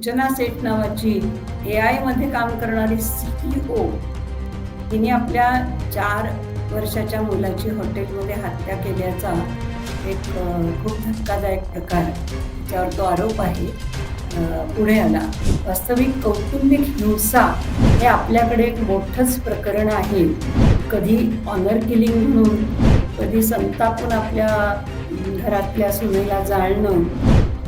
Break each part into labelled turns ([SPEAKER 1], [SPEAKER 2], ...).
[SPEAKER 1] सूचना सेट नावाची ए आयमध्ये काम करणारी सीईओ तिने आपल्या चार वर्षाच्या मुलाची हॉटेलमध्ये हत्या केल्याचा एक खूप धक्कादायक प्रकार. त्यावर तो आरोप आहे. पुढे आला. वास्तविक कौटुंबिक हिंसा हे आपल्याकडे एक मोठंच प्रकरण आहे. कधी ऑनर किलिंग म्हणून कधी संतापून आपल्या घरातल्या सुनेला जाळणं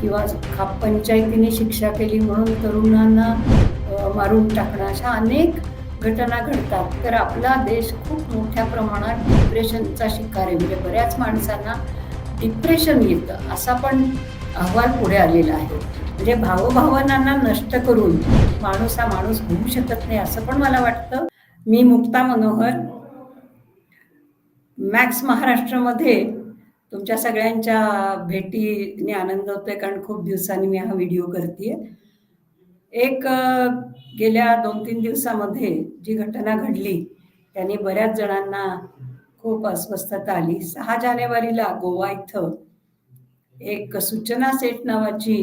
[SPEAKER 1] किंवा खाप पंचायतीने शिक्षा केली म्हणून तरुणांना मारून टाकणं अशा अनेक घटना घडतात. तर आपला देश खूप मोठ्या प्रमाणात डिप्रेशनचा शिकार आहे. म्हणजे बऱ्याच माणसांना डिप्रेशन येतं असा पण अहवाल पुढे आलेला आहे. म्हणजे भावभावनांना नष्ट करून माणूस हा माणूस होऊ शकत नाही असं पण मला वाटतं. मी मुक्ता मनोहर मॅक्स महाराष्ट्रामध्ये तुमच्या सगळ्यांच्या भेटीने आनंद होतोय कारण खूप दिवसांनी मी हा व्हिडिओ करते एक गेल्या दोन तीन दिवसामध्ये जी घटना घडली त्याने बऱ्याच जणांना खूप अस्वस्थता आली. सहा जानेवारीला गोवा इथं एक सूचना सेट नावाची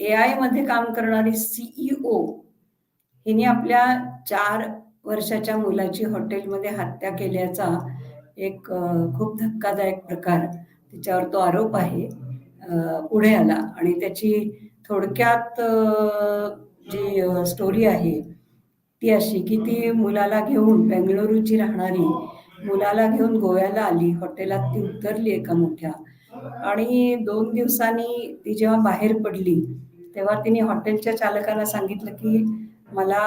[SPEAKER 1] ए आयमध्ये काम करणारी सीईओ हिने आपल्या चार वर्षाच्या मुलाची हॉटेलमध्ये हत्या केल्याचा एक खूप धक्कादायक प्रकार तिच्यावर तो आरोप आहे. पुढे आला आणि त्याची थोडक्यात जी स्टोरी आहे ती अशी की ती मुलाला घेऊन बेंगळुरूची राहणारी मुलाला घेऊन गोव्याला आली हॉटेलात ती उतरली एका मोठ्या. आणि दोन दिवसांनी ती जेव्हा बाहेर पडली तेव्हा तिने हॉटेलच्या चालकाला सांगितलं की मला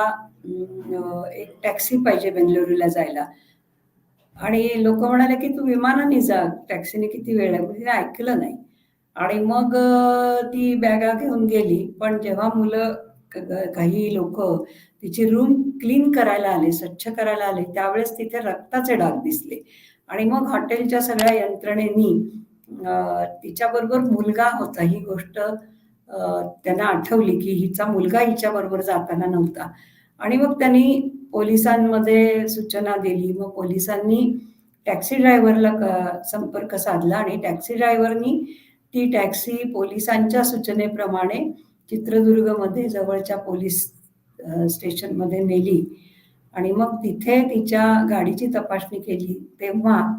[SPEAKER 1] एक टॅक्सी पाहिजे बेंगळुरूला जायला. आणि लोक म्हणाले की तू विमानाने जा टॅक्सीने किती वेळ आहे तिने ऐकलं नाही. आणि मग ती बॅगा घेऊन गेली. पण जेव्हा मुलं काही लोक तिची रूम क्लीन करायला आले स्वच्छ करायला आले त्यावेळेस तिथे रक्ताचे डाग दिसले. आणि मग हॉटेलच्या सगळ्या यंत्रणेनी तिच्याबरोबर मुलगा होता. ही गोष्ट त्यांना आठवली की हिचा मुलगा हिच्याबरोबर जाताना नव्हता. आणि मग त्यांनी पोलिसांमध्ये सूचना दिली. मग पोलिसांनी टॅक्सी ड्रायव्हरला क- संपर्क साधला आणि टॅक्सी ड्रायव्हरनी ती टॅक्सी पोलिसांच्या सूचनेप्रमाणे चित्रदुर्गमध्ये जवळच्या पोलीस स्टेशनमध्ये नेली. आणि मग तिथे तिच्या गाडीची तपासणी केली. तेव्हा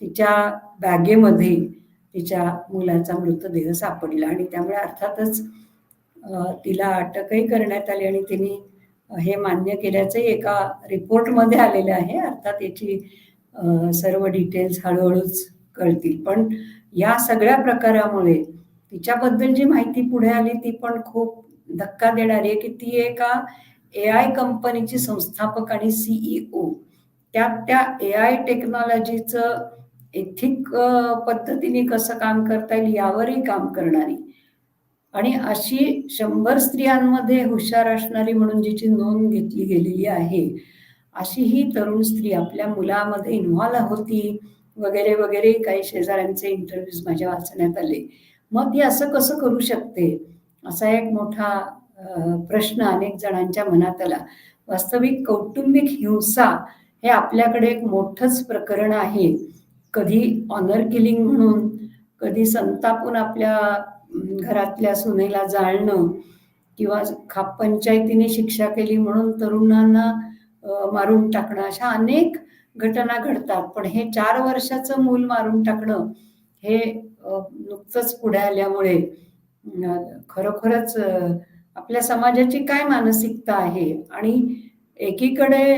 [SPEAKER 1] तिच्या बॅगेमध्ये तिच्या मुलाचा मृतदेह सापडला आणि त्यामुळे अर्थातच तिला अटकही करण्यात आली आणि तिने हे मान्य केल्याचंही एका रिपोर्टमध्ये आलेलं आहे. अर्थात याची सर्व डिटेल्स हळूहळूच कळतील. पण या सगळ्या प्रकारामुळे तिच्याबद्दल जी माहिती पुढे आली ती पण खूप धक्का देणारी आहे की ती एका ए आय कंपनीची संस्थापक आणि सीईओ त्यात त्या ए आय टेक्नॉलॉजीचं एथिक पद्धतीने कसं काम करता येईल यावरही काम करणारी. आणि अशी शंभर स्त्रियांमध्ये हुशार असणारी म्हणून जिची नोंद घेतली गेलेली आहे अशी ही तरुण स्त्री आपल्या मुलामध्ये इन्व्हॉल्व होती वगैरे वगैरे काही शेजाऱ्यांचे इंटरव्ह्यूज माझ्या वाचण्यात आले. मग ती असं कसं करू शकते? असा एक मोठा प्रश्न अनेक जणांच्या मनात आला. वास्तविक कौटुंबिक हिंसा हे आपल्याकडे एक मोठंच प्रकरण आहे. कधी ऑनर किलिंग म्हणून कधी संतापून आपल्या घरातल्या सुनेला जाळणं किंवा खाप पंचायतीने शिक्षा केली म्हणून तरुणांना मारून टाकणं अशा अनेक घटना घडतात. पण हे चार वर्षाचं मूल मारून टाकणं हे नुकतंच पुढे आल्यामुळे खरोखरच आपल्या समाजाची काय मानसिकता आहे? आणि एकीकडे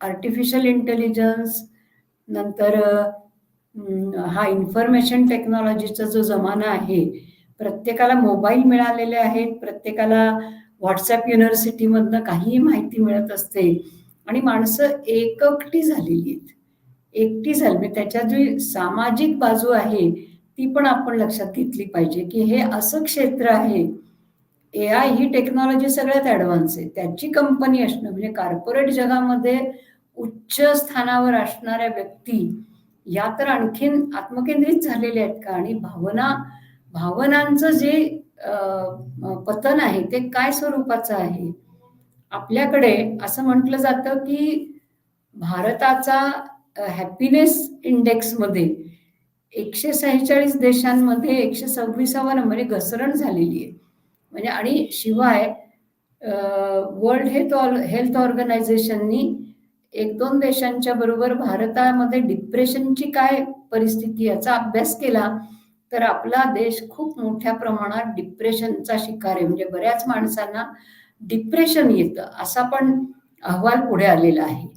[SPEAKER 1] आर्टिफिशियल इंटेलिजन्स नंतर हा इन्फॉर्मेशन टेक्नॉलॉजीचा जो जमाना आहे प्रत्येकाला मोबाईल मिळालेले आहेत प्रत्येकाला व्हॉट्सअप युनिव्हर्सिटीमधनं काहीही माहिती मिळत असते आणि माणसं एककटी झालेली आहेत. एकटी झाली म्हणजे त्याच्या जी सामाजिक बाजू आहे ती पण आपण लक्षात घेतली पाहिजे की हे असं क्षेत्र आहे. ए आय ही टेक्नॉलॉजी सगळ्यात ॲडव्हान्स आहे. त्याची कंपनी असणं म्हणजे कॉर्पोरेट जगामध्ये उच्च स्थानावर असणाऱ्या व्यक्ती या तर आणखीन आत्मकेंद्रित झालेल्या आहेत का? आणि भावना भावनांचं जे पतन आहे ते काय स्वरूपाचं आहे? आपल्याकडे असं म्हटलं जातं की भारताचा हॅपीनेस इंडेक्समध्ये एकशे सेहेचाळीस देशांमध्ये एकशे सव्वीसावा नंबर घसरण झालेली आहे. म्हणजे आणि शिवाय वर्ल्ड हेल्थ हेल्थ ऑर्गनायझेशननी एक दोन देशांच्या बरोबर भारतामध्ये डिप्रेशनची काय परिस्थिती याचा अभ्यास केला तर आपला देश खूप मोठ्या प्रमाणात डिप्रेशनचा शिकार आहे. म्हणजे बऱ्याच माणसांना डिप्रेशन येतं असा पण अहवाल पुढे आलेला आहे.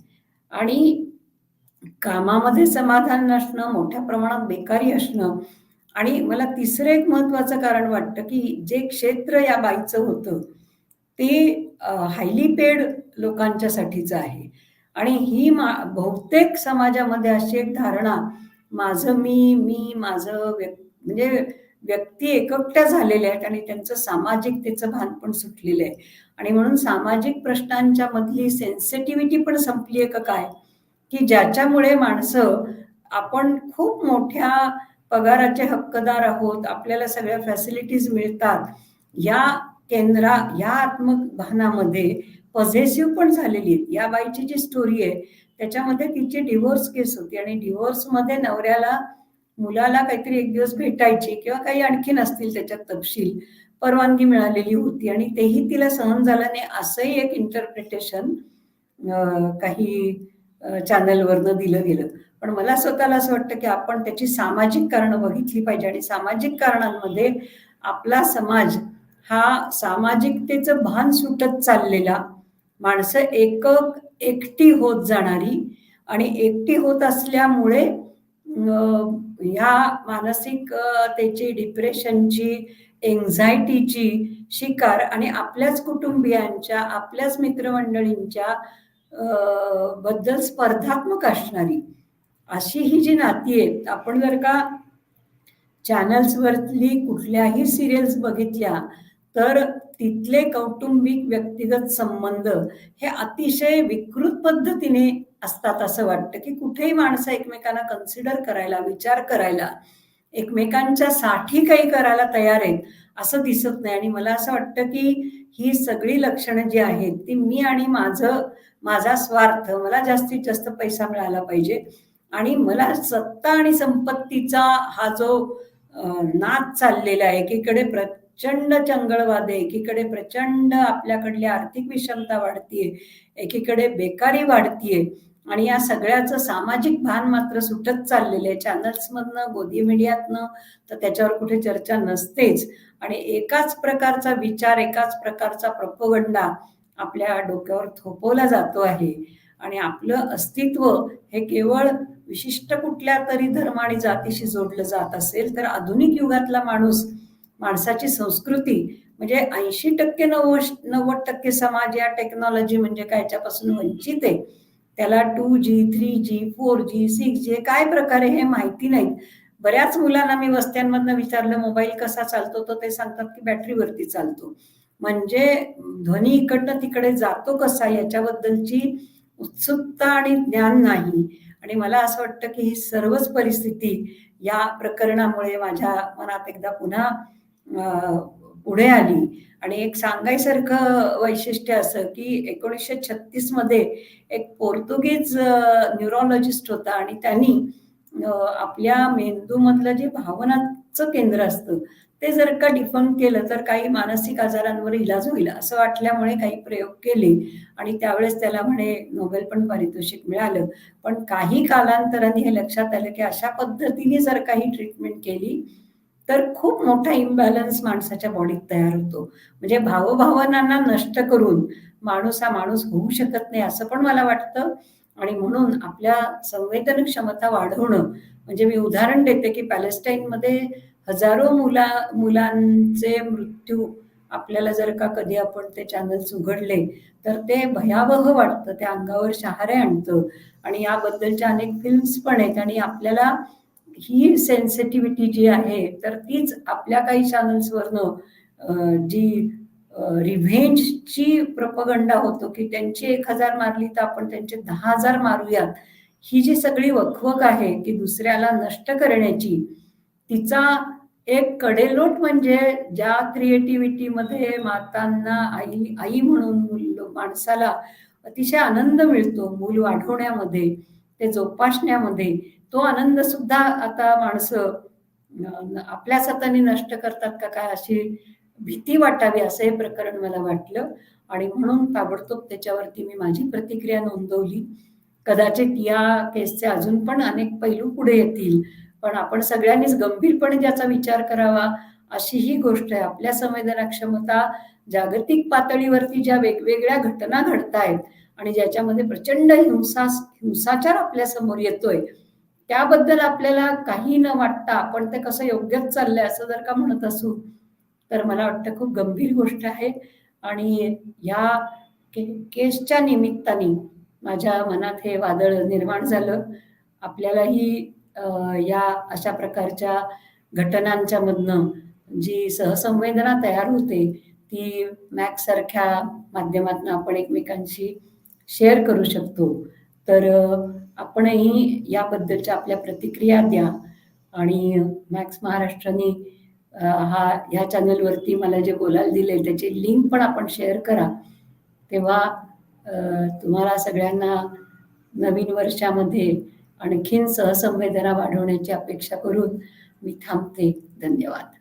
[SPEAKER 1] आणि कामामध्ये समाधान नसणं मोठ्या प्रमाणात बेकारी असणं आणि मला तिसरं एक महत्वाचं कारण वाटतं की जे क्षेत्र या बाईचं होतं ते हायली पेड लोकांच्यासाठीचं आहे. आणि ही मा बहुतेक समाजामध्ये अशी एक धारणा माझं मी मी माझं व्यक्ती म्हणजे व्यक्ती एकट्या झालेल्या आहेत आणि त्यांचं सामाजिकतेचं भान पण सुटलेलं आहे. आणि म्हणून सामाजिक प्रश्नांच्या मधली सेन्सिटिव्हिटी पण संपली आहे का काय? की ज्याच्यामुळे माणसं आपण खूप मोठ्या पगाराचे हक्कदार आहोत आपल्याला सगळ्या फॅसिलिटीज मिळतात या केंद्रा या आत्मभानामध्ये पॉझिटिव्ह पण झालेली आहेत. या बाईची जी स्टोरी आहे त्याच्यामध्ये तिची डिव्होर्स केस होती आणि डिव्होर्समध्ये नवऱ्याला मुलाला काहीतरी एक दिवस भेटायची किंवा काही आणखीन असतील त्याच्यात तपशील परवानगी मिळालेली होती आणि तेही तिला सहन झालं नाही असंही एक इंटरप्रिटेशन काही चॅनलवरनं दिलं गेलं. पण मला स्वतःला असं वाटतं की आपण त्याची सामाजिक कारणं बघितली पाहिजे आणि सामाजिक कारणांमध्ये आपला समाज हा सामाजिकतेचं भान सुटत चाललेला माणसं एकक एकटी होत जाणारी आणि एकटी होत असल्यामुळे ह्या मानसिकतेची डिप्रेशनची एन्झायटीची शिकार आणि आपल्याच कुटुंबियांच्या आपल्याच मित्रमंडळींच्या बद्दल स्पर्धात्मक असणारी अशी ही जी नाती आहेत आपण जर का चॅनल्सवरली कुठल्याही सिरियल्स बघितल्या तर तिथले कौटुंबिक व्यक्तिगत संबंध हे अतिशय विकृत पद्धतीने असतात असं वाटतं की कुठेही माणसं एकमेकांना कन्सिडर करायला विचार करायला एकमेकांच्या साठी काही करायला तयार आहेत असं दिसत नाही. आणि मला असं वाटतं की ही सगळी लक्षणं जी आहेत ती मी आणि माझं माझा स्वार्थ मला जास्तीत जास्त पैसा मिळाला पाहिजे. आणि मला सत्ता आणि संपत्तीचा हा जो नाद चाललेला आहे एकीकडे प्रचंड चंगळवाद आहे एकीकडे प्रचंड आपल्याकडली आर्थिक विषमता वाढतीये एकीकडे बेकारी वाढतीये आणि या सगळ्याचं सामाजिक भान मात्र सुटत चाललेलं आहे चॅनल्समधनं गोदी मीडियातनं तर त्याच्यावर कुठे चर्चा नसतेच. आणि एकाच प्रकारचा विचार एकाच प्रकारचा प्रपोगंडा आपल्या डोक्यावर थोपवला जातो आहे. आणि आपलं अस्तित्व हे केवळ विशिष्ट कुठल्या तरी धर्म आणि जातीशी जोडलं जात असेल तर आधुनिक युगातला माणूस माणसाची संस्कृती म्हणजे ऐंशी टक्के नव्वद नव्वद टक्के समाज या टेक्नॉलॉजी म्हणजे काय याच्यापासून वंचित आहे. त्याला two G three G four G six G काय प्रकारे हे माहिती नाहीत. बऱ्याच मुलांना मी वस्त्यांमधनं विचारलं मोबाईल कसा चालतो? तर ते सांगतात की बॅटरीवरती चालतो. म्हणजे ध्वनी इकडनं तिकडे जातो कसा याच्याबद्दलची उत्सुकता आणि ज्ञान नाही. आणि मला असं वाटतं की ही सर्वच परिस्थिती या प्रकरणामुळे माझ्या मनात एकदा पुन्हा पुढे आली. आणि एक सांगायसारखं वैशिष्ट्य असं की एकोणीसशे छत्तीसमध्ये एक पोर्तुगीज न्यूरोलॉजिस्ट होता आणि त्यांनी आपल्या मेंदूमधलं जे भावनाचं केंद्र असतं ते जर का डिफंक केलं तर काही मानसिक आजारांवर इलाज होईल असं वाटल्यामुळे काही प्रयोग केले. आणि त्यावेळेस त्याला म्हणे नोबेल पण पारितोषिक मिळालं. पण काही कालांतराने हे लक्षात आलं की अशा पद्धतीने जर काही ट्रीटमेंट केली तर खूप मोठा इम्बॅलन्स माणसाच्या बॉडीत तयार होतो. म्हणजे भावभावनांना नष्ट करून माणूस हा माणूस होऊ शकत नाही असं पण मला वाटतं. आणि म्हणून आपल्या संवेदन क्षमता वाढवणं म्हणजे मी उदाहरण देते की पॅलेस्टाईनमध्ये हजारो मुला मुलांचे मृत्यू आपल्याला जर का कधी आपण ते चॅनल्स उघडले तर ते भयावह वाटतं. त्या अंगावर शहारे आणतं. आणि याबद्दलच्या अनेक फिल्म्स पण आहेत आणि आपल्याला ही सेन्सिटिव्हिटी जी आहे तर तीच आपल्या काही चॅनल्सवरनं जी रिव्हेंजची प्रपगंडा होतो की त्यांची एक हजार मारली तर आपण त्यांचे दहा हजार मारूयात ही जी सगळी वखवक आहे की दुसऱ्याला नष्ट करण्याची तिचा एक कडेलोट म्हणजे ज्या क्रिएटिव्हिटीमध्ये मातांना आई आई म्हणून माणसाला अतिशय आनंद मिळतो मूल वाढवण्यामध्ये ते जोपासण्यामध्ये तो आनंद सुद्धा आता माणसं आपल्याच हाताने नष्ट करतात का काय अशी भीती वाटावी असं हे प्रकरण मला वाटलं. आणि म्हणून ताबडतोब त्याच्यावरती मी माझी प्रतिक्रिया नोंदवली. कदाचित या केसचे अजून पण अनेक पैलू पुढे येतील. पण आपण सगळ्यांनीच गंभीरपणे ज्याचा विचार करावा अशी ही गोष्ट आहे. आपल्या संवेदना क्षमता जागतिक पातळीवरती ज्या वेगवेगळ्या घटना घडतायत आणि ज्याच्यामध्ये प्रचंड हिंसा हिंसाचार आपल्यासमोर येतोय त्याबद्दल आपल्याला काही न वाटता आपण ते कसं योग्यच चाललंय असं जर का म्हणत असू तर मला वाटतं खूप गंभीर गोष्ट आहे. आणि या के केसच्या निमित्ताने माझ्या मनात हे वादळ निर्माण झालं. आपल्यालाही या अशा प्रकारच्या घटनांच्या मधनं जी सहसंवेदना तयार होते ती मॅक्ससारख्या माध्यमातून आपण एकमेकांशी शेअर करू शकतो. तर आपणही याबद्दलच्या आपल्या प्रतिक्रिया द्या. आणि मॅक्स महाराष्ट्राने हा ह्या चॅनलवरती मला जे बोलायला दिले त्याची लिंक पण आपण शेअर करा. तेव्हा तुम्हाला सगळ्यांना नवीन वर्षामध्ये आणखीन सहसंवेदना वाढवण्याची अपेक्षा करून मी थांबते. धन्यवाद.